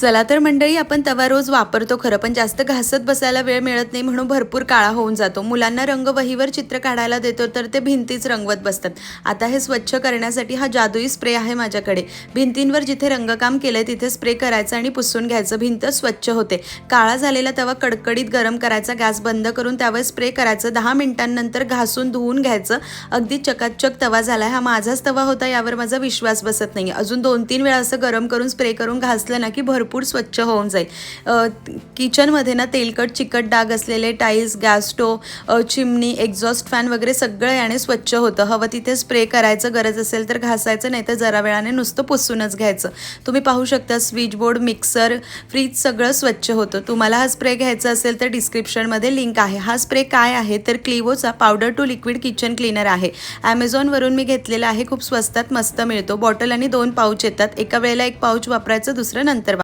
चला तर मंडळी आपण तवा रोज वापरतो खरं पण जास्त घासत बसायला वेळ मिळत नाही म्हणून भरपूर काळा होऊन जातो. मुलांना रंगवहीवर चित्र काढायला देतो तर ते भिंतीच रंगवत बसतात. आता हे स्वच्छ करण्यासाठी हा जादुई स्प्रे आहे माझ्याकडे. भिंतींवर जिथे रंगकाम केलंय तिथे स्प्रे करायचं आणि पुसून घ्यायचं. भिंत स्वच्छ होते. काळा झालेला तवा कडकडीत गरम करायचा गॅस बंद करून त्यावर स्प्रे करायचं. दहा मिनिटांनंतर घासून धुवून घ्यायचं. अगदी चकाचक तवा झाला हा माझाच तवा होता यावर माझा विश्वास बसत नाही अजून दोन तीन वेळा असं गरम करून स्प्रे करून घासलं ना की भरपूर स्वच्छ होऊन जाईल. किचनमध्ये ना तेलकट चिकट डाग असलेले tiles gas stove chimney exhaust fan वगैरे सगळं याने स्वच्छ होतं. हवं तिथे स्प्रे करायचं गरज असेल तर घासायचं नाही तर जरा वेळाने नुसतं पुसूनच घ्यायचं. तुम्ही पाहू शकता स्विच बोर्ड मिक्सर फ्रीज सगळं स्वच्छ होतं. तुम्हाला हा स्प्रे घ्यायचा असेल तर डिस्क्रिप्शनमध्ये लिंक आहे. हा स्प्रे काय आहे? तर क्लिवोचा powder to liquid kitchen cleaner आहे. ॲमेझॉनवरून मी घेतलेला आहे. खूप स्वस्तात मस्त मिळतो. बॉटल आणि दोन पाऊच येतात. एका वेळेला एक पाऊच वापरायचं दुसरं नंतर